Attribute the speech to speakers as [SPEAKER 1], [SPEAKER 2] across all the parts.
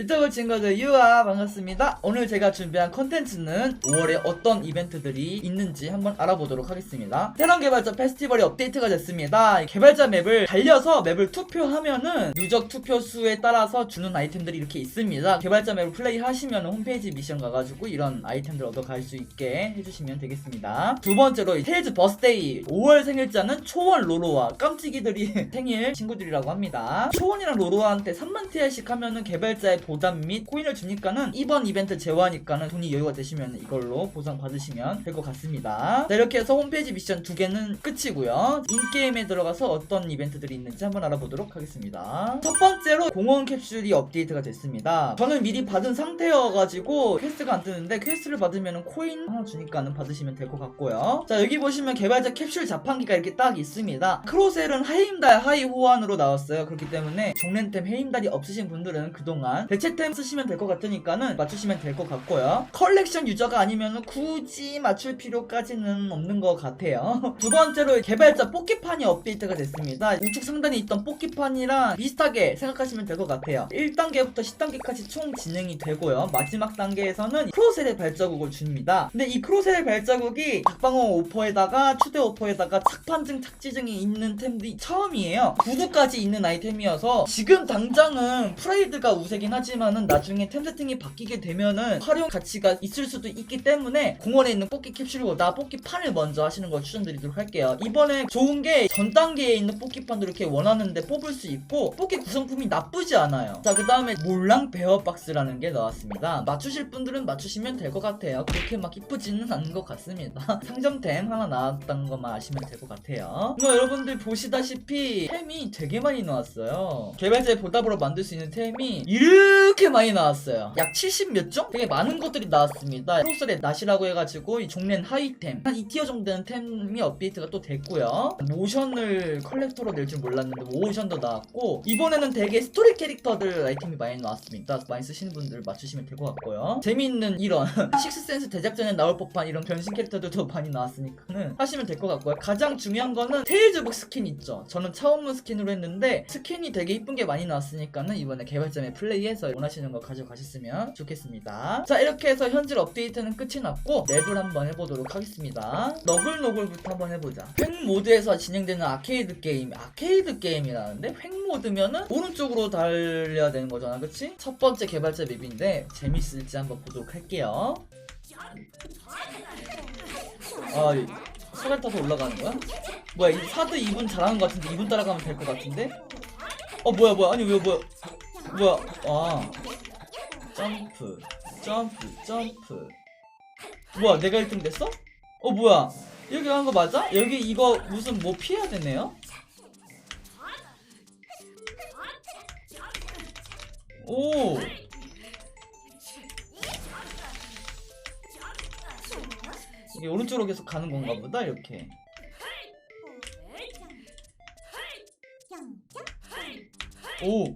[SPEAKER 1] 유튜브 친구들 유아 반갑습니다. 오늘 제가 준비한 컨텐츠는 5월에 어떤 이벤트들이 있는지 한번 알아보도록 하겠습니다. 테란 개발자 페스티벌이 업데이트가 됐습니다. 개발자 맵을 달려서 맵을 투표하면은 누적 투표 수에 따라서 주는 아이템들이 이렇게 있습니다. 개발자 맵을 플레이하시면 홈페이지 미션 가가지고 이런 아이템들 얻어갈 수 있게 해주시면 되겠습니다. 두 번째로 이 테일즈 버스데이 5월 생일자는 초원 로로와 깜찍이들이 생일 친구들이라고 합니다. 초원이랑 로로와한테 3만 TR씩 하면은 개발자의 보답 및 코인을 주니까는 이번 이벤트 제외하니까는 돈이 여유가 되시면 이걸로 보상 받으시면 될 것 같습니다. 자, 이렇게 해서 홈페이지 미션 두 개는 끝이고요. 인게임에 들어가서 어떤 이벤트들이 있는지 한번 알아보도록 하겠습니다. 첫 번째로 공원 캡슐이 업데이트가 됐습니다. 저는 미리 받은 상태여가지고 퀘스트가 안 뜨는데 퀘스트를 받으면 코인 하나 주니까는 받으시면 될 것 같고요. 자 여기 보시면 개발자 캡슐 자판기가 이렇게 딱 있습니다. 크로셀은 하임달 하이 호환으로 나왔어요. 그렇기 때문에 종렌템 헤임달이 없으신 분들은 그동안 대체템 쓰시면 될 것 같으니까는 맞추시면 될 것 같고요. 컬렉션 유저가 아니면 굳이 맞출 필요까지는 없는 것 같아요. 두 번째로 개발자 뽑기판이 업데이트가 됐습니다. 우측 상단에 있던 뽑기판이랑 비슷하게 생각하시면 될 것 같아요. 1단계부터 10단계까지 총 진행이 되고요. 마지막 단계에서는 크로셀의 발자국을 줍니다. 근데 이 크로셀의 발자국이 각방어 오퍼에다가 추대 오퍼에다가 착판증 착지증이 있는 템이 처음이에요. 구두까지 있는 아이템이어서 지금 당장은 프라이드가 우세긴 하지 만은 나중에 템 세팅이 바뀌게 되면은 활용 가치가 있을 수도 있기 때문에 공원에 있는 뽑기 캡슐보다 뽑기 판을 먼저 하시는 걸 추천드리도록 할게요. 이번에 좋은 게 전 단계에 있는 뽑기 판도 이렇게 원하는데 뽑을 수 있고 뽑기 구성품이 나쁘지 않아요. 자, 그 다음에 몰랑 베어 박스라는 게 나왔습니다. 맞추실 분들은 맞추시면 될 것 같아요. 그렇게 막 이쁘지는 않은 것 같습니다. 상점템 하나 나왔다는 것만 아시면 될 것 같아요. 뭐 여러분들 보시다시피 템이 되게 많이 나왔어요. 개발자의 보답으로 만들 수 있는 템이 이 렇게 많이 나왔어요. 약 70 몇 종? 되게 많은 것들이 나왔습니다. 프로셀의 낫이라고 해가지고 이 종렌 하이템 한 2티어 정도 되는 템이 업데이트가 또 됐고요. 모션을 컬렉터로 낼 줄 몰랐는데 모션도 나왔고 이번에는 되게 스토리 캐릭터들 아이템이 많이 나왔습니다. 많이 쓰시는 분들 맞추시면 될 것 같고요. 재미있는 이런 식스센스 제작전에 나올 법한 이런 변신 캐릭터들도 많이 나왔으니까는 하시면 될 것 같고요. 가장 중요한 거는 테일즈북 스킨 있죠. 저는 차원문 스킨으로 했는데 스킨이 되게 이쁜 게 많이 나왔으니까는 이번에 개발점에 플레이해서 원하시는 거 가져가셨으면 좋겠습니다. 자 이렇게 해서 현질 업데이트는 끝이 났고 맵을 한번 해보도록 하겠습니다. 너글너글부터 한번 해보자. 횡 모드에서 진행되는 아케이드 게임, 아케이드 게임이라는데 횡 모드면은 오른쪽으로 달려야 되는 거잖아, 그치? 첫 번째 개발자 맵인데 재밌을지 한번 보도록 할게요. 아, 이- 소갈 타서 올라가는 거야? 뭐야, 이 사드 2분 잘하는 것 같은데 2분 따라가면 될 것 같은데? 어, 뭐야, 뭐야, 아니 왜 뭐야? 뭐야? 아, 점프, 점프, 점프. 뭐야, 내가 1등 됐어? 어, 뭐야? 여기 간 거 맞아? 여기 이거 무슨 뭐 피해야 되네요? 오. 이게 오른쪽으로 계속 가는 건가 보다 이렇게. 오.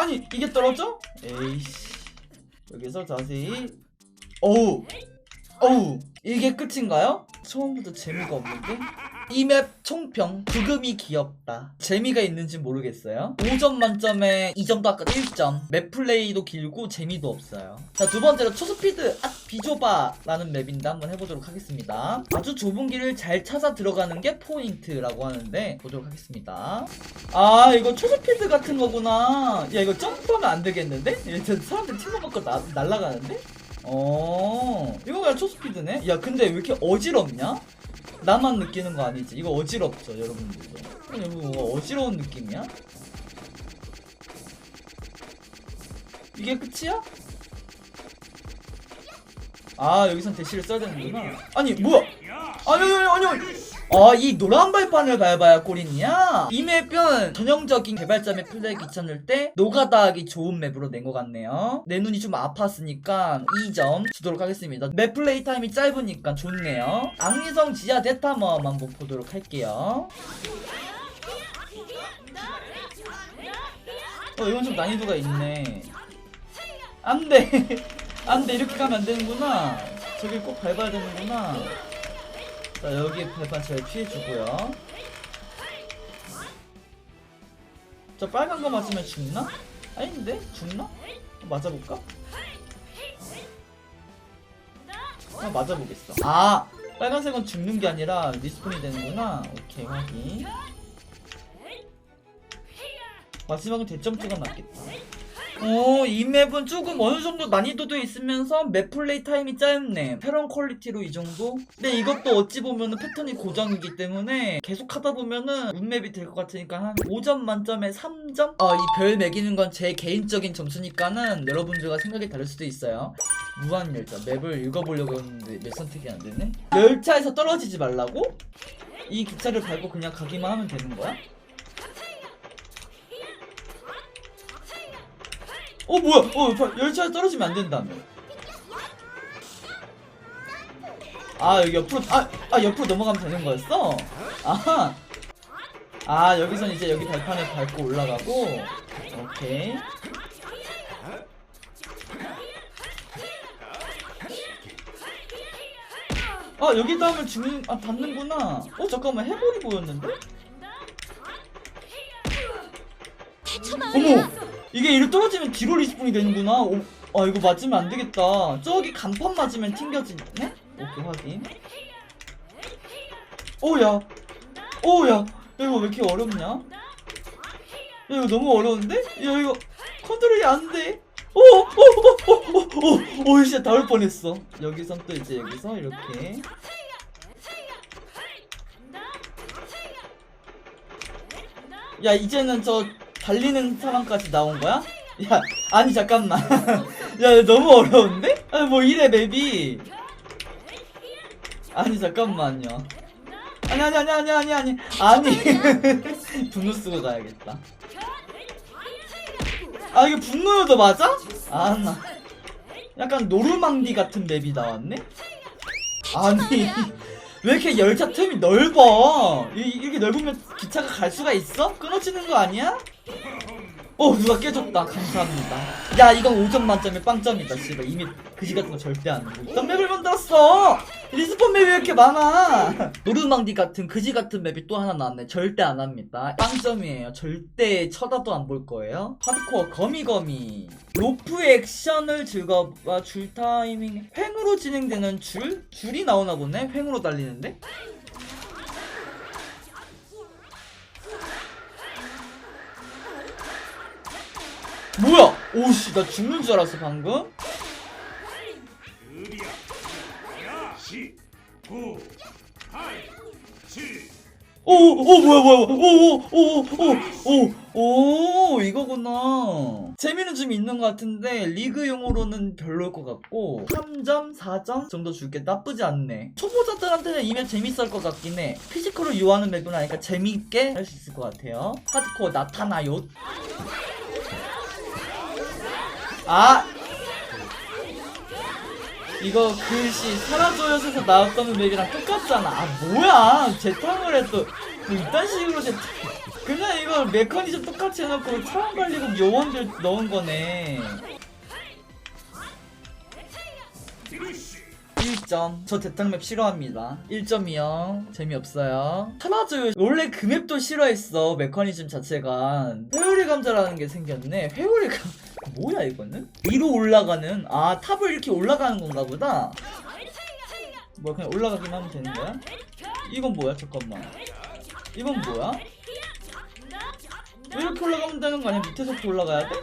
[SPEAKER 1] 아니 이게 떨어져? 에이씨. 여기서 자세히. 오우. 어우. 이게 끝인가요? 처음부터 재미가 없는데? 이 맵 총평 부금이 귀엽다 재미가 있는지 모르겠어요 5점 만점에 2점도 아까 1점 맵 플레이도 길고 재미도 없어요 자 두 번째로 초스피드 아 비좁아 라는 맵인데 한번 해보도록 하겠습니다 아주 좁은 길을 잘 찾아 들어가는 게 포인트라고 하는데 보도록 하겠습니다 아 이거 초스피드 같은 거구나 야 이거 점프하면 안 되겠는데? 이거 사람들 팀원 먹고 나, 날아가는데? 어 이거 그냥 초스피드네? 야 근데 왜 이렇게 어지럽냐? 나만 느끼는 거 아니지? 이거 어지럽죠, 여러분들도. 이거 뭔가 어지러운 느낌이야? 이게 끝이야? 아, 여기선 대시를 써야 되는구나. 아니, 뭐야? 아니, 아니, 아니, 아니. 아, 이 노란 발판을 밟아야 꼴이냐? 이 맵은 전형적인 개발자 맵 플레이 귀찮을 때 노가다 하기 좋은 맵으로 낸 것 같네요. 내 눈이 좀 아팠으니까 2점 주도록 하겠습니다. 맵 플레이 타임이 짧으니까 좋네요. 악리성 지하 데타멈 한번 보도록 할게요. 어, 이건 좀 난이도가 있네. 안 돼. 안 돼. 이렇게 가면 안 되는구나. 저기 꼭 밟아야 되는구나. 자, 여기 발판 잘 피해주고요. 저 빨간 거 맞으면 죽나? 아닌데? 죽나? 맞아볼까? 아 맞아보겠어 아 빨간색은 죽는 게 아니라 리스폰이 되는구나 오케이 확인 마지막은 대점 찍어 놨겠다 어, 이 맵은 조금 어느 정도 난이도도 있으면서 맵 플레이 타임이 짧네. 패런 퀄리티로 이 정도? 근데 이것도 어찌 보면은 패턴이 고정이기 때문에 계속 하다 보면은 운맵이 될 것 같으니까 한 5점 만점에 3점? 어, 이별 매기는 건 제 개인적인 점수니까는 여러분들과 생각이 다를 수도 있어요. 무한 열차. 맵을 읽어보려고 했는데 몇 선택이 안 되네? 열차에서 떨어지지 말라고? 이 기차를 밟고 그냥 가기만 하면 되는 거야? 어 뭐야? 어 봐, 열차에 떨어지면 안 된다며. 아 여기 옆으로 아, 아 옆으로 넘어가면 되는 거였어? 아하. 아 여기선 이제 여기 발판에 밟고 올라가고 오케이. 아 여기 닿으면 죽는 아 닿는구나. 어 잠깐만 해골이 보였는데? 어머 이게 이렇게 떨어지면 뒤로 리스폰이 되는구나. 오, 아 이거 맞으면 안 되겠다. 저기 간판 맞으면 튕겨지네? 오케이 확인. 오야, 오야, 야, 이거 왜 이렇게 어렵냐? 야 이거 너무 어려운데? 야 이거 컨트롤이 안 돼. 오, 오, 오, 오, 오, 오, 오, 진짜 닿을 뻔했어. 여기선 또 이제 여기서 이렇게. 야 이제는 저 달리는 사람까지 나온 거야? 야 아니 잠깐만 야 너무 어려운데? 아니 뭐 이래 맵이 아니 잠깐만요 아니 아니 아니 아니 아니 아니 아니 분노 쓰고 가야겠다 아 이게 분노여도 맞아? 아나 약간 노르망디 같은 맵이 나왔네? 아니 왜 이렇게 열차 틈이 넓어? 이, 이렇게 넓으면 기차가 갈 수가 있어? 끊어지는 거 아니야? 어 누가 깨졌다 감사합니다 야 이건 5점 만점에 빵점이다 씨발 이미 그지 같은 거 절대 안 해. 어떤 맵을 만들었어 리스폰 맵이 왜 이렇게 많아? 노르망디 같은 그지 같은 맵이 또 하나 나왔네. 절대 안 합니다. 빵점이에요. 절대 쳐다도 안 볼 거예요. 하드코어 거미거미. 로프 액션을 즐거워 줄 타이밍. 횡으로 진행되는 줄? 줄이 나오나 보네. 횡으로 달리는데? 뭐야? 오씨 나 죽는 줄 알았어 방금 오 오 뭐야 뭐야. 오 오 오 오 오 오 이거구나. 재미는 좀 있는 것 같은데 리그용으로는 별로일 것 같고 3점 4점 정도 줄게. 나쁘지 않네. 초보자들한테는 이 맵 재밌을 것 같긴 해. 피지컬을 요하는 맵은 아니까 재밌게 할 수 있을 것 같아요. 하드코어 나타나요. 아 이거 글씨 사라져요에서 나왔던 맵이랑 똑같잖아. 아 뭐야? 재탕을 해도 뭐 이딴 식으로 재 그냥 이거 메커니즘 똑같이 해놓고 차원 관리국 요원들 넣은 거네. 1점. 저 대탕맵 싫어합니다. 1점이요. 재미없어요. 사라져요. 원래 그 맵도 싫어했어. 메커니즘 자체가. 회오리 감자라는 게 생겼네. 회오리 감 뭐야 이거는? 위로 올라가는 아 탑을 이렇게 올라가는 건가 보다. 뭐야 그냥 올라가기만 하면 되는 거야? 이건 뭐야 잠깐만. 이건 뭐야? 왜 이렇게 올라가면 되는 거 아니야? 밑에서부터 올라가야 돼?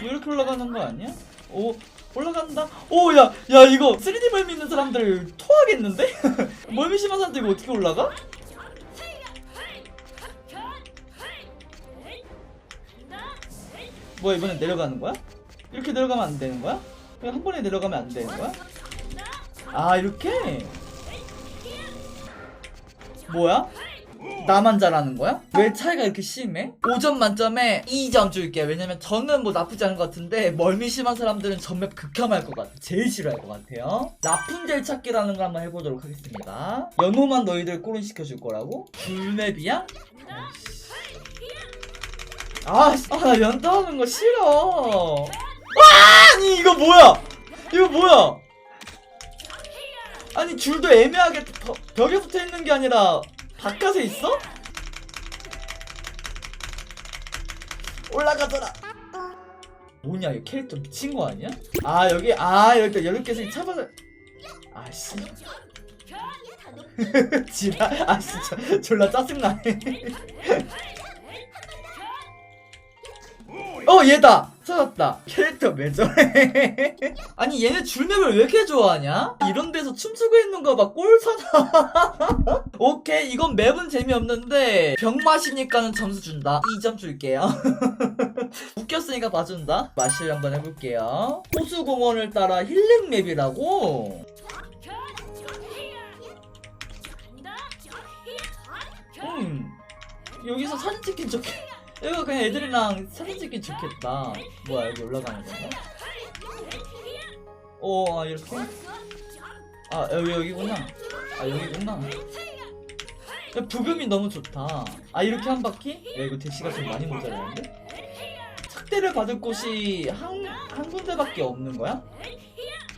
[SPEAKER 1] 왜 이렇게 올라가는 거 아니야? 오 올라간다. 오 야 야 이거 3D 멀미 있는 사람들 토하겠는데? 멀미 심한 사람들 이거 어떻게 올라가? 뭐야 이번엔 내려가는 거야? 이렇게 내려가면 안 되는 거야? 그냥 한 번에 내려가면 안 되는 거야? 아 이렇게? 뭐야? 나만 잘하는 거야? 왜 차이가 이렇게 심해? 5점 만점에 2점 줄게 왜냐면 저는 뭐 나쁘지 않은 것 같은데 멀미 심한 사람들은 전맵 극혐할 것 같아 제일 싫어할 것 같아요 라푼젤 찾기라는 걸 한번 해보도록 하겠습니다 연호만 너희들 꼬른 시켜줄 거라고? 불맵이야? 아, 씨, 아, 나 연타하는 거 싫어. 와, 아니 이거 뭐야? 이거 뭐야? 아니 줄도 애매하게 버- 벽에 붙어 있는 게 아니라 바깥에 있어? 올라가더라. 뭐냐 이 캐릭터 미친 거 아니야? 아 여기 아 여기 여기 계속 차박을 아씨 지라 아 진짜 졸라 짜증나네 어 얘다. 찾았다. 캐릭터 왜 저래? 아니 얘네 줄맵을 왜 이렇게 좋아하냐? 이런 데서 춤추고 있는 거봐 꼴사나? 오케이 이건 맵은 재미없는데 병 마시니까는 점수 준다. 2점 줄게요. 웃겼으니까 봐준다. 마실 한번 해볼게요. 호수공원을 따라 힐링 맵이라고? 음 여기서 사진 찍긴 좋겠 이거 그냥 애들이랑 사진 찍긴 좋겠다 뭐야 여기 올라가는 건가? 오 아, 이렇게? 아 여기 여기구나 아 여기구나 야, 부금이 너무 좋다 아 이렇게 한 바퀴? 야 이거 대시가 좀 많이 모자라는데? 착대를 받을 곳이 한, 한 군데밖에 없는 거야?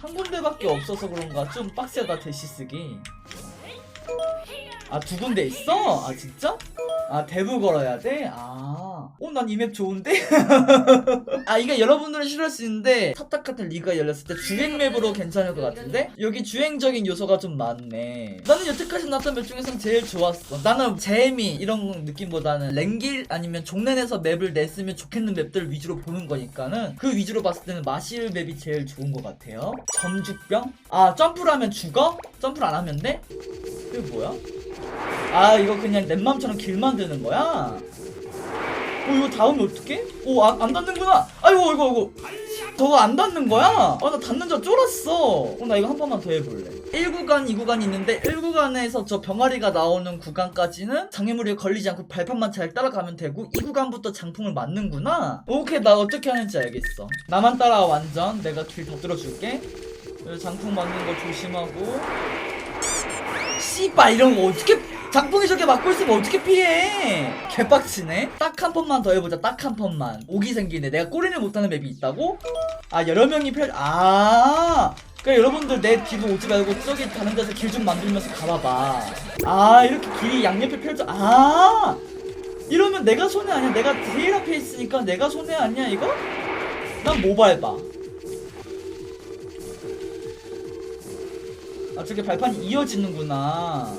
[SPEAKER 1] 한 군데밖에 없어서 그런가 좀 빡세다 대시 쓰기 아 두 군데 있어? 아 진짜? 아 대부 걸어야 돼? 아. 어, 난 이 맵 좋은데? 아, 이게 여러분들은 싫어할 수 있는데, 같은 리가 열렸을 때 주행 맵으로 괜찮을 것 같은데? 여기 주행적인 요소가 좀 많네. 나는 여태까지 나왔던 맵 중에선 제일 좋았어. 나는 재미, 이런 느낌보다는 랭길 아니면 종랜에서 맵을 냈으면 좋겠는 맵들 위주로 보는 거니까는 그 위주로 봤을 때는 마실 맵이 제일 좋은 것 같아요. 점주병? 아, 점프를 하면 죽어? 점프를 안 하면 돼? 이게 뭐야? 아 이거 그냥 내 맘처럼 길 만드는 거야? 어 이거 닿으면 어떡해? 오안 안 닿는구나. 아이고 이거 이거 저거 안 닿는 거야? 아 나 닿는 줄 쫄았어. 어나 이거 한 번만 더 해볼래. 1구간 2구간이 있는데 1구간에서 저 병아리가 나오는 구간까지는 장애물에 걸리지 않고 발판만 잘 따라가면 되고 2구간부터 장풍을 맞는구나? 오케이 나 어떻게 하는지 알겠어. 나만 따라와 완전. 내가 길 다 뚫어줄게. 여기 장풍 맞는 거 조심하고. 씨발 이런 거 어떻게 장풍이 저렇게 맞고 있으면 어떻게 피해? 개빡치네. 딱 한 번만 더 해보자. 딱 한 번만. 오기 생기네. 내가 꼬리를 못하는 맵이 있다고? 아 여러 명이 펼 아. 그러니까 여러분들 내 뒤로 오지 말고 저기 다른 데서 길 좀 만들면서 가봐봐. 아 이렇게 길이 양옆에 펼쳐 아. 이러면 내가 손해 아니야? 내가 제일 앞에 있으니까 내가 손해 아니야 이거? 난뭐 밟아 아 저게 발판이 이어지는구나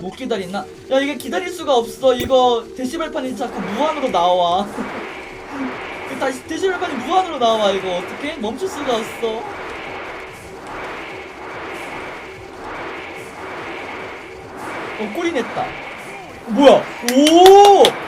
[SPEAKER 1] 못 기다리나? 야 이게 기다릴 수가 없어. 이거 대시발판이 자꾸 무한으로 나와. 다시 대시발판이 무한으로 나와 이거. 어떻게 멈출 수가 없어. 어 꼬리 냈다. 뭐야? 오!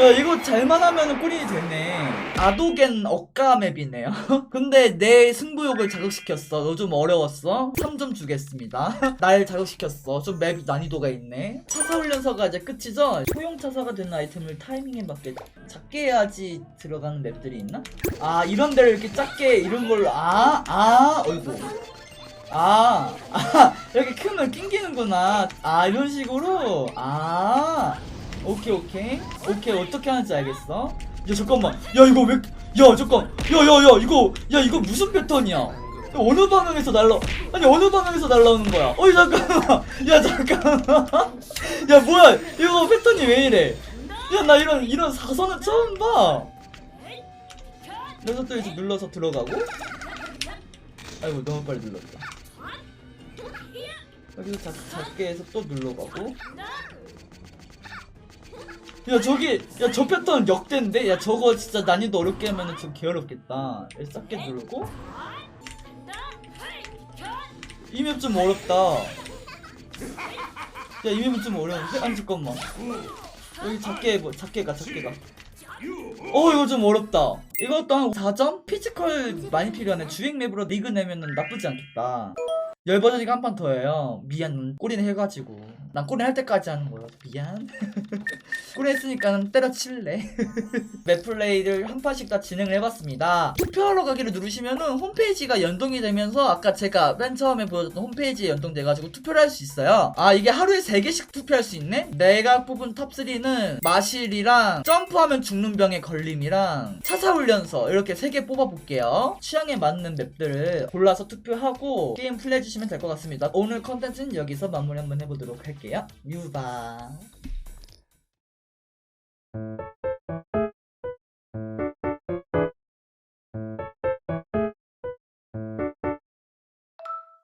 [SPEAKER 1] 야 이거 잘만 하면은 꿀이 되네 아도겐 억가 맵이네요 근데 내 승부욕을 자극시켰어 너 좀 어려웠어? 3점 주겠습니다 날 자극시켰어 좀맵 난이도가 있네 차사 훈련서가 이제 끝이죠? 소형 차사가 되는 아이템을 타이밍에 맞게 작게 해야지 들어가는 맵들이 있나? 아 이런 데를 이렇게 작게 이런 걸로 아 아, 어이구 아, 아, 이렇게 크면 낑기는구나. 아, 이런 식으로? 아, 오케이, 오케이. 오케이, 어떻게 하는지 알겠어? 야, 잠깐만. 야, 이거 왜, 야, 잠깐. 야, 야, 야, 이거, 야, 이거 무슨 패턴이야? 야, 어느 방향에서 날라, 아니, 어느 방향에서 날라오는 거야? 어이, 잠깐만. 야, 잠깐만. 야, 뭐야. 이거 패턴이 왜 이래? 야, 나 이런, 이런 사선은 처음 봐. 또 이제 눌러서 들어가고. 아이고, 너무 빨리 눌렀다. 여기서 작, 작게 해서 또 눌러가고 야 저기 야 저 패턴 역대인데? 야 저거 진짜 난이도 어렵게 하면은 좀 야, 작게 누르고 이 맵 좀 어렵다 야이 맵은 좀 어려운데? 아니 잠깐만 여기 작게 해봐 작게 가 작게 가어 이거 좀 어렵다 이것도 한 4점? 피지컬 많이 필요하네 주행 맵으로 리그 내면은 나쁘지 않겠다 열 버전이가 한판 더해요. 미안, 꼬리는 해가지고. 난 꼬리 할 때까지 하는 거야. 미안. 꼬리 했으니까는 때려칠래. 맵플레이를 한 판씩 다 진행을 해봤습니다. 투표하러 가기를 누르시면은 홈페이지가 연동이 되면서 아까 제가 맨 처음에 보여줬던 홈페이지에 연동돼가지고 투표를 할 수 있어요. 아, 이게 하루에 3개씩 투표할 수 있네? 내가 뽑은 탑3는 마실이랑 점프하면 죽는 병에 걸림이랑 차사훈련서 이렇게 3개 뽑아볼게요. 취향에 맞는 맵들을 골라서 투표하고 게임 플레이 해주시면 될 것 같습니다. 오늘 컨텐츠는 여기서 마무리 한번 해보도록 할게요. 유바.